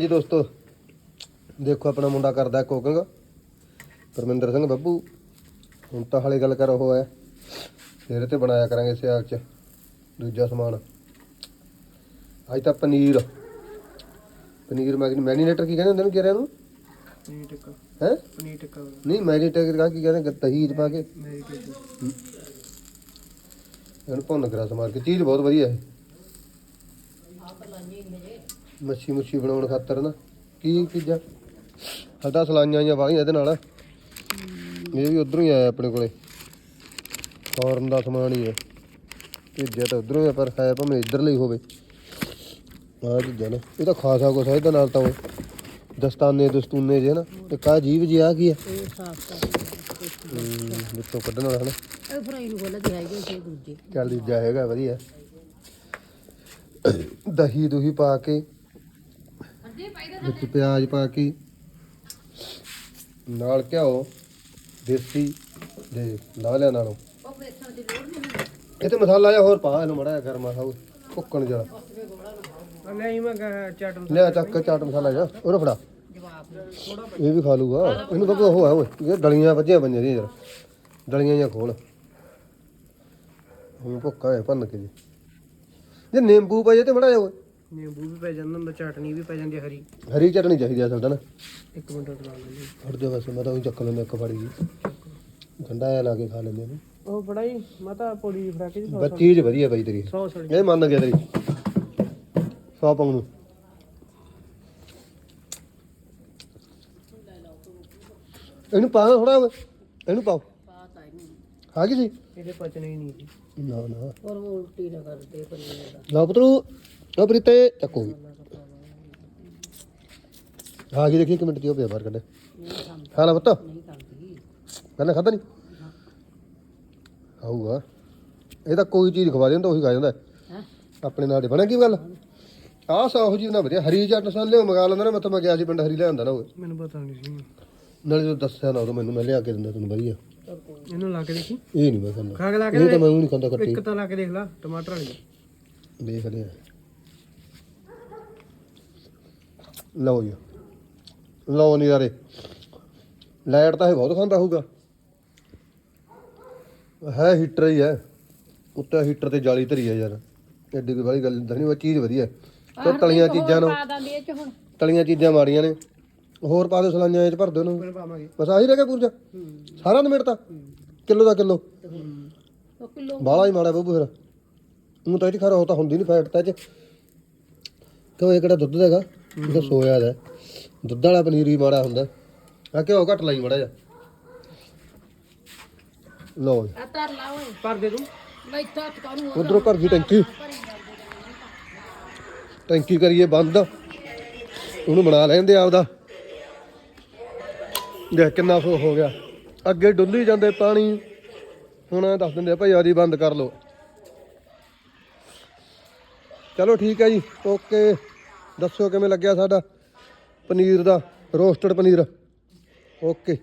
ਜੀ ਦੋਸਤੋ ਦੇਖੋ ਆਪਣਾ ਮੁੰਡਾ ਕਰਦਾ ਕੁਕਿੰਗ। ਪਰਮਿੰਦਰ ਸਿੰਘ ਬੱਬੂ ਹੁਣ ਤਾਂ ਹਾਲੇ ਗੱਲ ਕਰ ਉਹ ਹੈ। ਫਿਰ ਤੇ ਬਣਾਇਆ ਕਰਾਂਗੇ ਸਿਆਲ ਚ ਦੂਜਾ ਸਮਾਨ। ਅੱਜ ਤਾਂ ਪਨੀਰ। ਪਨੀਰ ਮੈਗਨੀ ਮੈਰੀਨੇਟਰ ਕੀ ਕਹਿੰਦੇ ਹੁੰਦੇ ਨੇ ਕਿਰਿਆ ਨੂੰ? ਪਨੀਰ ਟਿੱਕਾ ਹੈ? ਪਨੀਰ ਟਿੱਕਾ ਨਹੀਂ ਮੈਰੀਨੇਟਰ ਕਾ ਕੀ ਕਹਿੰਦੇ ਦਹੀਂ ਚ ਪਾ ਕੇ। ਮੇਰੀ ਇਹਨੂੰ ਭੁੰਨ ਕਰਾ ਸਮਾਰ ਕੇ। ਚੀਜ਼ ਬਹੁਤ ਵਧੀਆ ਹੈ। ਮੱਛੀ ਮੁੱਛੀ ਬਣਾਉਣ ਖਾਤਰ ਨਾ। ਕੀ ਚੀਜ਼ਾਂ? ਸਾਡਾ ਸਲਾਈਆਂ ਆਈਆਂ ਵਾਲੀਆਂ ਇਹਦੇ ਨਾਲ। ਇਹ ਵੀ ਉਧਰੋਂ ਹੀ ਆਇਆ ਆਪਣੇ ਕੋਲੇ। ਫੌਰਨ ਦਾ ਸਮਾਨ ਹੀ ਹੈ। ਭੇਜਿਆ ਤਾਂ ਉਧਰੋਂ ਹੀ ਪਰ ਹੈ ਭਾਵੇਂ ਇੱਧਰ ਲਈ ਹੋਵੇ। ਆਹ ਚੀਜ਼ਾਂ ਨੇ। ਇਹ ਤਾਂ ਖਾਸਾ ਕੁਛ ਹੈ ਇਹਦੇ ਨਾਲ ਤਾਂ ਉਹ ਦਸਤਾਨੇ ਦਸਤੂਨੇ ਜੇ ਨਾ। ਤੇ ਕਾ ਜੀਵ ਜੀ ਆ ਕੀ ਹੈ ਇਹ ਸਾਫ਼ ਕਰ ਵਿੱਚੋਂ ਕੱਢਣ ਵਾਲਾ ਹਨਾ। ਇਹ ਫਰਾਈ ਨੂੰ ਖੋਲ ਦਿਖਾਈ ਗਈ ਦੂਜੇ। ਚੱਲ ਦੂਜਾ ਹੈਗਾ ਵਧੀਆ। ਦਹੀਂ ਦੁਹੀ ਪਾ ਕੇ ਵਿੱਚ ਪਿਆਜ਼ ਪਾ ਕੇ ਨਾਲ ਘਿਓ ਦੇਸੀ ਦੇ ਲਾ ਲਿਆ ਨਾਲੋਂ। ਉਹ ਇਹ ਤੇ ਮਸਾਲਾ ਜਿਹਾ ਹੋਰ ਪਾ ਇਹਨੂੰ ਮੜਾ ਗਰਮ ਮਸਾਲਾ ਭੁੱਕਣ ਜਰਾ ਨਹੀਂ ਮੈਂ ਚਾਟ ਮਸਾਲਾ। ਲਿਆ ਚੱਕ ਚਾਟ ਮਸਾਲਾ ਜਿਹਾ ਉਹਨੂੰ ਫੜਾ। ਇਹ ਵੀ ਖਾ ਲੂਗਾ। ਇਹਨੂੰ ਬੱਬੂ ਉਹ ਹੈ ਓਏ ਇਹ ਡਲੀਆਂ ਵੱਜੀਆਂ ਪਈਆਂ ਦੀਆਂ ਜਰਾ ਡਲੀਆਂ ਜਾਂ ਖੋਲ। ਹੁਣ ਭੁੱਕਾ ਹੈ ਭੰਨ ਕੇ ਜੀ। ਜੇ ਨਿੰਬੂ ਪਾ ਜੇ ਤੇ ਮੜਾ ਜਾ ਓਏ। ਨਿੰਬੂ ਵੀ ਪੈ ਜਾਂਦਾ ਹੁੰਦਾ ਚਟਨੀ ਵੀ ਪੈ ਜਾਂਦੀ ਹੈ ਹਰੀ। ਹਰੀ ਚਟਣੀ ਚਾਹੀਦੀ ਆ ਸਾਡਾ ਨਾ। ਇੱਕ ਮਿੰਟ ਉਟਲਾ ਲੈਂਦੇ ਹਟ ਜਾ ਵੈਸੇ ਮੈਂ ਤਾਂ ਉਹੀ ਚੱਕ ਲੈਂਦਾ ਇੱਕ ਫੜੀ ਜੀ। ਠੰਡਾ ਜਿਹਾ ਲਾ ਕੇ ਖਾ ਲੈਂਦੇ ਨੇ ਉਹ ਬੜਾ ਹੀ ਮਤਾ ਪੌੜੀ ਦੀ ਫਰਾਕੇ ਜੀ ਬਸ ਚੀਜ਼ ਵਧੀਆ ਬਾਈ ਤੇਰੀ। ਇਹ ਮੰਨ ਗਿਆ ਤੇਰੀ। ਸੌ ਪਾਉਂ ਨੂੰ। ਇਹਨੂੰ ਪਾ ਥੋੜਾ ਇਹਨੂੰ ਪਾਓ। ਆ ਗਈ ਸੀ? ਇਹਦੇ ਪਚਣੇ ਹੀ ਨਹੀਂ ਜੀ। ਨਾ ਨਾ। ਔਰ ਉਹ ਉਲਟੀ ਨਾ ਕਰਦੇ ਪਨੀਰ ਦਾ। ਲਓ ਪੁੱਤਰੂ ਲਓ ਪ੍ਰੀਤੇ ਚੱਕੋ ਵੀ। ਆ ਗਈ ਦੇਖੀ ਇੱਕ ਮਿੰਟ ਦੀ ਉਹ ਪਿਆ ਬਾਹਰ ਕੱਢ। ਨਹੀਂ ਖਾਂਦੀ। ਖਾ ਲਾ ਪੁੱਤ। ਨਹੀਂ ਖਾਂਦੀ। ਪਹਿਲਾਂ ਖਾਧਾ ਨਹੀਂ ਆਊਗਾ। ਇਹ ਤਾਂ ਕੋਈ ਚੀਜ਼ ਖਵਾ ਦਿੰਦਾ ਉਹੀ ਖਾ ਜਾਂਦਾ। ਹੈ? ਆਪਣੇ ਨਾਲ ਦੇ ਬਣਾ ਕੀ ਗੱਲ? ਆਹ ਸਾਹੋ ਜੀ ਨਾ ਵਧੀਆ ਹਰੀ ਚਟ ਮਸਾਲੇ ਉਹ ਮੰਗਾ ਲੈਂਦਾ ਨਾ ਮੈਂ ਤਾਂ ਮੈਂ ਗਿਆ ਸੀ ਪਿੰਡ ਹਰੀ ਲਿਆਂਦਾ ਨਾ ਉਹ। ਮੈਨੂੰ ਪਤਾ ਨਹੀਂ ਸੀ। ਨਾਲੇ ਜਦੋਂ ਦੱਸਿਆ ਨਾ ਉਦੋਂ ਮੈਨੂੰ ਮੈਂ ਲਿਆ ਕੇ ਦਿੰਦਾ ਤੈਨੂੰ ਵਧੀਆ। ਇਹਨੂੰ ਲਾ ਕੇ ਦੇਖੀ। ਇਹ ਨਹੀਂ ਮੈਂ ਖਾਂਦਾ। ਖਾ ਕੇ ਲਾ ਕੇ ਇਹ ਤਾਂ। ਮੈਂ ਉਹ ਨਹੀਂ ਖਾਂਦਾ ਕੱਟੀ ਇੱਕ ਤਾਂ ਲਾ ਕੇ ਦੇਖ ਲਾ ਟਮਾਟਰ ਵਾਲੀ। ਦੇਖ ਲਿਆ। ਲਓ ਜੀ। ਲਓ ਨਹੀਂ ਯਾਰੇ ਲਾਈਟ ਤਾਂ ਇਹ ਬਹੁਤ ਖਾਂਦਾ ਹੋਊਗਾ। ਹੈ ਹੀਟਰ ਹੀ ਹੈ। ਉੱਤੇ ਹੀਟਰ ਤੇ ਜਾਲੀ ਧਰੀ ਹੈ ਯਾਰ। ਐਡੀ ਕੋਈ ਵਾਲੀ ਗੱਲ ਨਹੀਂ ਉਹ ਚੀਜ਼ ਵਧੀਆ ਤੇ ਤਲੀਆਂ ਚੀਜ਼ਾਂ ਨੂੰ ਪਾ ਦਾਂਦੀ ਇਹ ਚ ਹੁਣ। ਤਲੀਆਂ ਚੀਜ਼ਾਂ ਮਾੜੀਆਂ ਨੇ। ਹੋਰ ਪਾ ਦਿਓ ਸਲਾਈਆਂ ਇਹ ਚ ਭਰ ਦਿਓ ਪਾਵਾਂਗੇ। ਬਸ ਆਹੀ ਰਹਿ ਗਿਆ ਪੂਰਾ ਸਾਰਾ ਨਿਮੇੜਤਾ ਕਿਲੋ ਦਾ ਕਿਲੋ। ਉਹ ਕਿਲੋ। ਬਾਲਾ ਹੀ ਮਾੜਾ ਬੱਬੂ ਫਿਰ। ਉਹ ਤਾਂ ਇਹ ਖਰਾ ਉਹ ਤਾਂ ਹੁੰਦੀ ਨਹੀਂ ਫੈਟ ਤਾਂ ਇਹ 'ਚ। ਕਿਉਂ ਇਹ ਕਿਹੜਾ ਦੁੱਧ ਦਾ ਹੈਗਾ? ਇਹ ਤਾਂ ਸੋਇਆ ਦਾ। ਹੈ। ਦੁੱਧ ਵਾਲਾ ਪਨੀਰ ਹੀ ਮਾੜਾ ਹੁੰਦਾ। ਆ ਘਿਓ ਘੱਟ ਲਾਈ ਮਾੜਾ ਜਾ ਲਓ ਜੀ। ਆ ਤਰ ਲਾ ਓਏ। ਭਰ ਦੇ ਤੂੰ। ਮੈਂ ਇੱਥੇ ਹੱਥ ਕਾਨੂੰ ਉਧਰੋਂ ਭਰ ਗਈ ਟੈਂਕੀ। ਟੈਂਕੀ ਕਰੀਏ ਬੰਦ। ਉਹਨੂੰ ਬਣਾ ਲੈਂਦੇ ਆਪਦਾ। ਦੇਖ ਕਿੰਨਾ ਸੋ ਹੋ ਗਿਆ। ਅੱਗੇ ਡੁੱਲੀ ਜਾਂਦੇ ਪਾਣੀ। ਹੁਣ ਐਂ ਦੱਸ ਦਿੰਦੇ ਆ ਭਾਈ ਆਦੀ ਬੰਦ ਕਰ ਲਓ। ਚਲੋ ਠੀਕ ਹੈ ਜੀ, ਓਕੇ। ਦੱਸਿਓ ਕਿਵੇਂ ਲੱਗਿਆ ਸਾਡਾ ਪਨੀਰ ਦਾ, ਰੋਸਟਡ ਪਨੀਰ। ਓਕੇ।